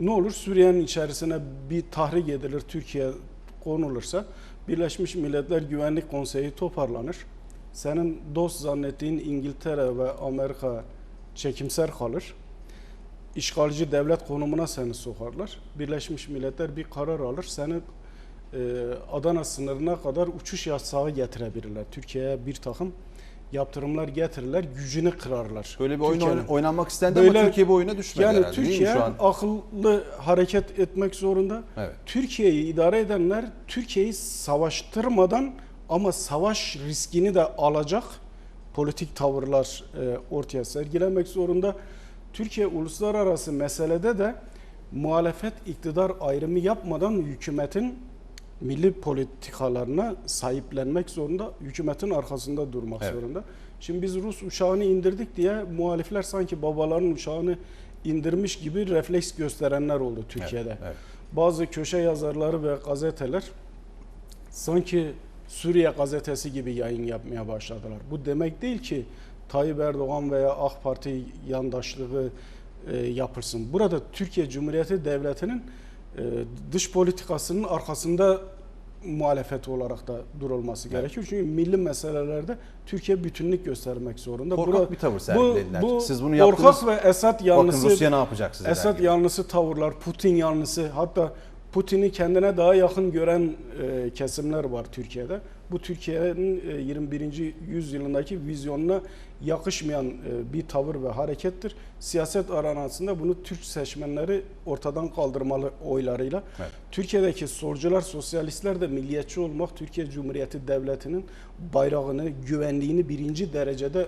Ne olur Suriye'nin içerisine bir tahrik edilir, Türkiye konulursa Birleşmiş Milletler Güvenlik Konseyi toparlanır. Senin dost zannettiğin İngiltere ve Amerika çekimser kalır. İşgalci devlet konumuna seni sokarlar. Birleşmiş Milletler bir karar alır. Seni e, Adana sınırına kadar uçuş yasağı getirebilirler. Türkiye'ye bir takım yaptırımlar getirirler, gücünü kırarlar. Böyle bir oyun Türkiye'nin. oyn- oynanmak istendi Böyle- ama Türkiye bu oyuna düşmedi Yani herhalde değil mi Türkiye şu an? akıllı hareket etmek zorunda. Evet. Türkiye'yi idare edenler Türkiye'yi savaştırmadan ama savaş riskini de alacak politik tavırlar e, ortaya sergilemek zorunda. Türkiye uluslararası meselede de muhalefet iktidar ayrımı yapmadan hükümetin milli politikalarına sahiplenmek zorunda, hükümetin arkasında durmak Evet. zorunda. Şimdi biz Rus uçağını indirdik diye muhalifler sanki babaların uçağını indirmiş gibi refleks gösterenler oldu Türkiye'de. Evet, evet. Bazı köşe yazarları ve gazeteler sanki Suriye gazetesi gibi yayın yapmaya başladılar. Bu demek değil ki Tayyip Erdoğan veya AK Parti yandaşlığı e, yapılsın. Burada Türkiye Cumhuriyeti Devleti'nin e, dış politikasının arkasında muhalefet olarak da durulması Evet. gerekiyor. Çünkü milli meselelerde Türkiye bütünlük göstermek zorunda. Korkak Burada- bir tavır bu, sergilediler. bu Siz bunu korkak yaptınız. ve Esad Bakın yanlısı Rusya ne yapacak size Esad yanlısı tavırlar, Putin yanlısı hatta Putin'i kendine daha yakın gören e, kesimler var Türkiye'de. Bu Türkiye'nin e, 21. yüzyılındaki vizyonuna yakışmayan e, bir tavır ve harekettir. Siyaset aranasında bunu Türk seçmenleri ortadan kaldırmalı oylarıyla. Evet. Türkiye'deki solcular, sosyalistler de milliyetçi olmak, Türkiye Cumhuriyeti Devleti'nin bayrağını, güvenliğini birinci derecede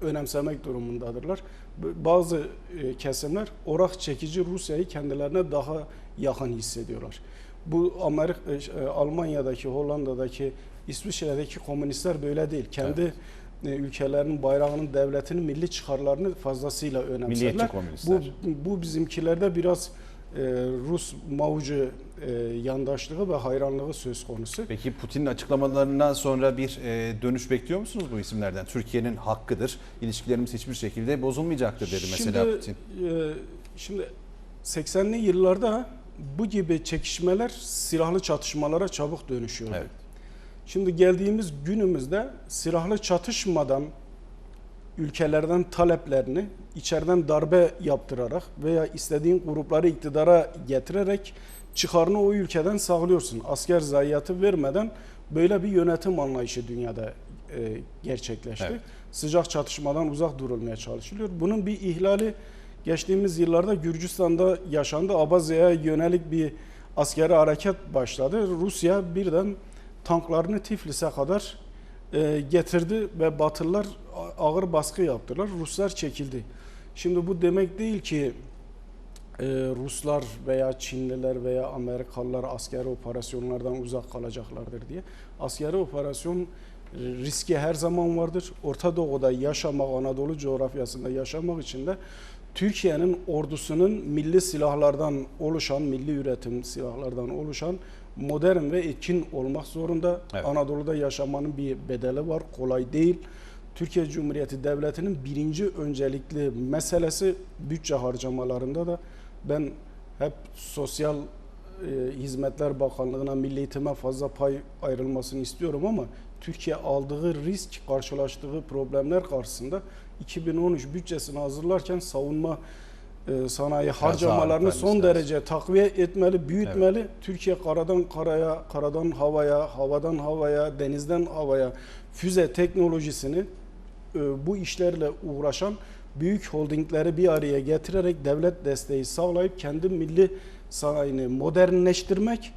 önemsemek durumundadırlar. Bazı e, kesimler orak çekici Rusya'yı kendilerine daha yakın hissediyorlar. Bu Amerika, e, Almanya'daki, Hollanda'daki, İsviçre'deki komünistler böyle değil. Kendi e, ülkelerinin bayrağının, devletinin milli çıkarlarını fazlasıyla önemserler. Bu, bu bizimkilerde biraz e, Rus Maucu e, yandaşlığı ve hayranlığı söz konusu. Peki Putin'in açıklamalarından sonra bir e, dönüş bekliyor musunuz bu isimlerden? Türkiye'nin hakkıdır. İlişkilerimiz hiçbir şekilde bozulmayacaktır dedi mesela Şimdi, Putin. e, şimdi 80'li yıllarda bu gibi çekişmeler silahlı çatışmalara çabuk dönüşüyor. Evet. Şimdi geldiğimiz günümüzde silahlı çatışmadan ülkelerden taleplerini içeriden darbe yaptırarak veya istediğin grupları iktidara getirerek çıkarını o ülkeden sağlıyorsun. Asker zayiatı vermeden böyle bir yönetim anlayışı dünyada e, gerçekleşti. Evet. Sıcak çatışmadan uzak durulmaya çalışılıyor. Bunun bir ihlali geçtiğimiz yıllarda Gürcistan'da yaşandı. Abazya'ya yönelik bir askeri hareket başladı. Rusya birden tanklarını Tiflis'e kadar e, getirdi ve Batılılar ağır baskı yaptılar. Ruslar çekildi. Şimdi bu demek değil ki e, Ruslar veya Çinliler veya Amerikalılar askeri operasyonlardan uzak kalacaklardır diye. Askeri operasyon e, riski her zaman vardır. Orta Doğu'da yaşamak, Anadolu coğrafyasında yaşamak için de Türkiye'nin ordusunun milli silahlardan oluşan, milli üretim silahlardan oluşan modern ve etkin olmak zorunda. Evet. Anadolu'da yaşamanın bir bedeli var, kolay değil. Türkiye Cumhuriyeti Devleti'nin birinci öncelikli meselesi bütçe harcamalarında da ben hep Sosyal e, Hizmetler Bakanlığı'na, Milli Eğitim'e fazla pay ayrılmasını istiyorum ama Türkiye aldığı risk, karşılaştığı problemler karşısında 2013 bütçesini hazırlarken savunma e, sanayi harcamalarını son derece takviye etmeli, büyütmeli. Türkiye karadan karaya, karadan havaya, havadan havaya, denizden havaya füze teknolojisini e, bu işlerle uğraşan büyük holdingleri bir araya getirerek devlet desteği sağlayıp kendi milli sanayini modernleştirmek,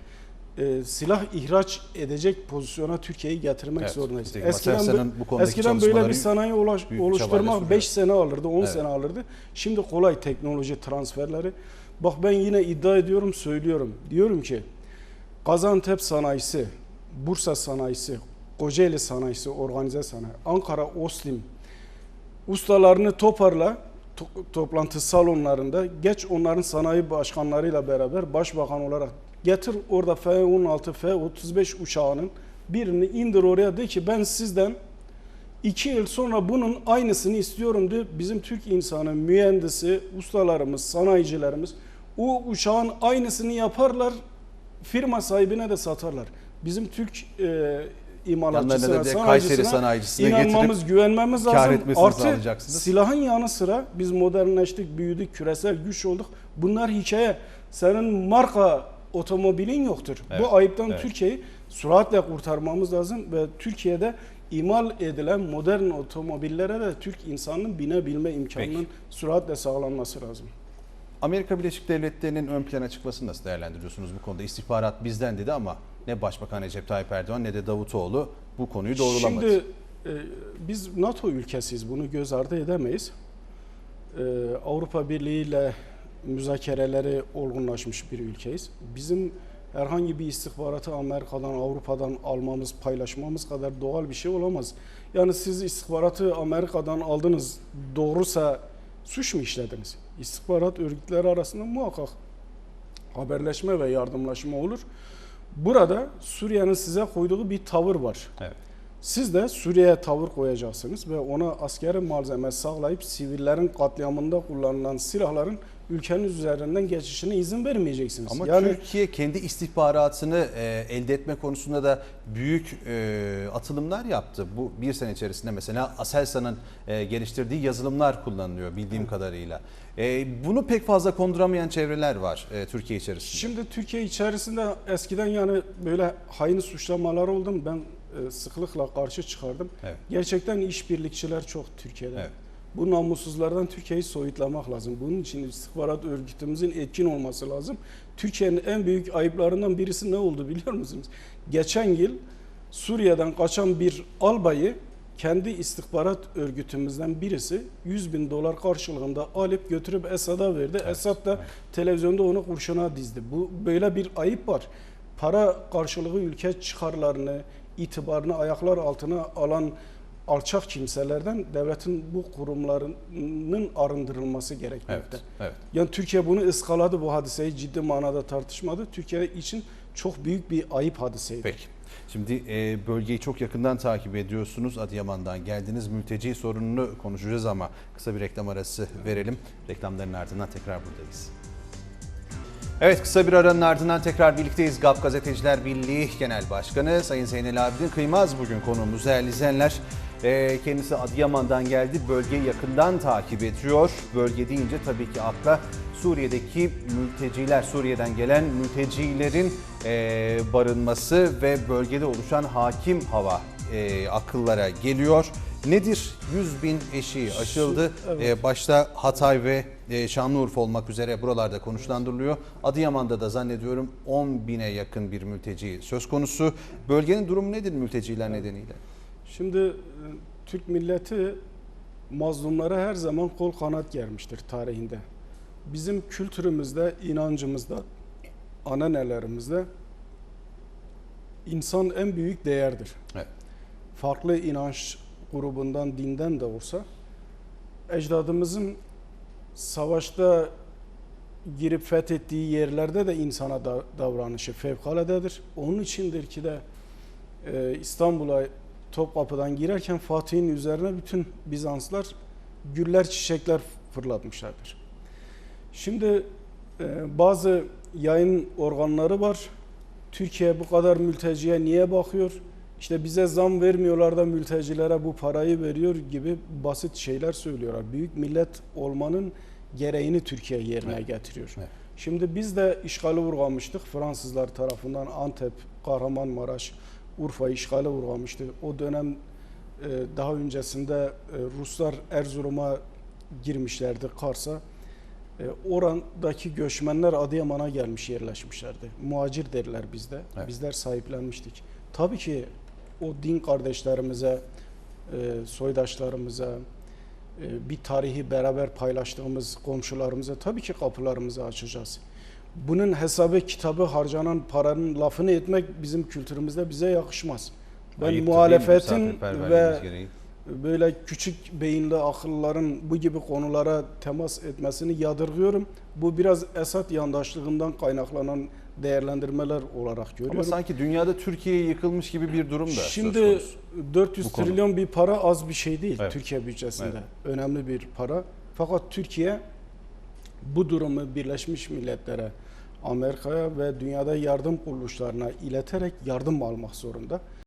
e, silah ihraç edecek pozisyona Türkiye'yi getirmek Evet, zorundayız. Eskiden, bu konudaki eskiden böyle bir sanayi ulaş- oluşturmak sürüyor. 5 sene alırdı, 10 Evet. sene alırdı. Şimdi kolay teknoloji transferleri. Bak ben yine iddia ediyorum, söylüyorum. Diyorum ki Gaziantep sanayisi, Bursa sanayisi, Kocaeli sanayisi, organize sanayi, Ankara Oslim ustalarını toparla to- toplantı salonlarında geç onların sanayi başkanlarıyla beraber başbakan olarak getir orada F-16, F-35 uçağının birini indir oraya de ki ben sizden iki yıl sonra bunun aynısını istiyorum diye bizim Türk insanı, mühendisi, ustalarımız, sanayicilerimiz O uçağın aynısını yaparlar, firma sahibine de satarlar. Bizim Türk e, Yanlarına da bir de Kayseri sanayicisine sanayicisine inanmamız, getirip güvenmemiz kar lazım. etmesini Artı sağlayacaksınız. silahın yanı sıra biz modernleştik, büyüdük, küresel güç olduk. Bunlar hikaye. Senin marka otomobilin yoktur. Evet, Bu ayıptan evet. Türkiye'yi süratle kurtarmamız lazım ve Türkiye'de imal edilen modern otomobillere de Türk insanının binebilme imkanının Peki. süratle sağlanması lazım. Amerika Birleşik Devletleri'nin ön plana çıkmasını nasıl değerlendiriyorsunuz bu konuda? İstihbarat bizden dedi ama ne Başbakan Recep Tayyip Erdoğan ne de Davutoğlu bu konuyu doğrulamadı. Şimdi e, biz NATO ülkesiyiz. Bunu göz ardı edemeyiz. E, Avrupa Birliği ile müzakereleri olgunlaşmış bir ülkeyiz. Bizim herhangi bir istihbaratı Amerika'dan, Avrupa'dan almamız, paylaşmamız kadar doğal bir şey olamaz. Yani siz istihbaratı Amerika'dan aldınız, doğrusa suç mu işlediniz? İstihbarat örgütleri arasında muhakkak haberleşme ve yardımlaşma olur. Burada Suriye'nin size koyduğu bir tavır var. Evet. Siz de Suriye'ye tavır koyacaksınız ve ona askeri malzeme sağlayıp sivillerin katliamında kullanılan silahların ülkenin üzerinden geçişine izin vermeyeceksiniz. Ama yani Türkiye kendi istihbaratını e, elde etme konusunda da büyük e, atılımlar yaptı. Bu bir sene içerisinde mesela Aselsan'ın e, geliştirdiği yazılımlar kullanılıyor bildiğim kadarıyla. E, bunu pek fazla konduramayan çevreler var e, Türkiye içerisinde. şimdi Türkiye içerisinde eskiden yani böyle hain suçlamalar oldu. Ben e, sıklıkla karşı çıkardım. Evet. Gerçekten işbirlikçiler çok Türkiye'de. Evet. Bu namussuzlardan Türkiye'yi soyutlamak lazım. Bunun için istihbarat örgütümüzün etkin olması lazım. Türkiye'nin en büyük ayıplarından birisi ne oldu biliyor musunuz? Geçen yıl Suriye'den kaçan bir albayı kendi istihbarat örgütümüzden birisi 100 bin dolar karşılığında alıp götürüp Esad'a verdi. Esad da televizyonda onu kurşuna dizdi. Bu böyle bir ayıp var. Para karşılığı ülke çıkarlarını, itibarını ayaklar altına alan alçak kimselerden devletin bu kurumlarının arındırılması Evet, gerekmekte. evet. Yani Türkiye bunu ıskaladı bu hadiseyi ciddi manada tartışmadı. Türkiye için çok büyük bir ayıp hadiseydi. Peki. Şimdi e, bölgeyi çok yakından takip ediyorsunuz. Adıyaman'dan geldiniz. Mülteci sorununu konuşacağız ama kısa bir reklam arası verelim. Reklamların ardından tekrar buradayız. Evet kısa bir aranın ardından tekrar birlikteyiz. GAP Gazeteciler Birliği Genel Başkanı Sayın Zeynel Abidin Kıymaz bugün konuğumuz değerli izleyenler. Ee, Kendisi Adıyaman'dan geldi. Bölgeyi yakından takip ediyor. Bölge deyince tabii ki akla Suriye'deki mülteciler, Suriye'den gelen mültecilerin e, barınması ve bölgede oluşan hakim hava e, akıllara geliyor. Nedir? 100 bin eşiği aşıldı. Evet. E, başta Hatay ve e, Şanlıurfa olmak üzere buralarda konuşlandırılıyor. Adıyaman'da da zannediyorum 10 bine yakın bir mülteci söz konusu. Bölgenin durumu nedir mülteciler nedeniyle? Şimdi e, Türk milleti mazlumlara her zaman kol kanat germiştir tarihinde. Bizim kültürümüzde, inancımızda, ananelerimizde insan en büyük değerdir. Evet. Farklı inanç grubundan, dinden de olsa ecdadımızın savaşta girip fethettiği yerlerde de insana da, davranışı fevkaladedir. Onun içindir ki de e, İstanbul'a Topkapı'dan girerken Fatih'in üzerine bütün Bizanslar güller çiçekler fırlatmışlardır. Şimdi e, bazı yayın organları var. Türkiye bu kadar mülteciye niye bakıyor? İşte bize zam vermiyorlar da mültecilere bu parayı veriyor gibi basit şeyler söylüyorlar. Büyük millet olmanın gereğini Türkiye yerine Evet. getiriyor. Evet. Şimdi biz de işgali vurgamıştık Fransızlar tarafından Antep, Kahramanmaraş, Urfa işgali vurgamıştı. O dönem e, daha öncesinde e, Ruslar Erzurum'a girmişlerdi Kars'a. E, Oradaki göçmenler Adıyaman'a gelmiş yerleşmişlerdi. Muhacir derler bizde. Evet. Bizler sahiplenmiştik. Tabii ki o din kardeşlerimize, e, soydaşlarımıza, e, bir tarihi beraber paylaştığımız komşularımıza tabii ki kapılarımızı açacağız. Bunun hesabı kitabı harcanan paranın lafını etmek bizim kültürümüzde bize yakışmaz. Ben Ayıptır muhalefetin ve gereği? böyle küçük beyinli akılların bu gibi konulara temas etmesini yadırgıyorum. Bu biraz Esad yandaşlığından kaynaklanan değerlendirmeler olarak Ama görüyorum. sanki dünyada Türkiye yıkılmış gibi bir durum da Şimdi konusu. 400 bu konu. trilyon bir para az bir şey değil Evet. Türkiye bütçesinde. Evet. Önemli bir para. Fakat Türkiye bu durumu Birleşmiş Milletler'e, Amerika'ya ve dünyada yardım kuruluşlarına ileterek yardım almak zorunda.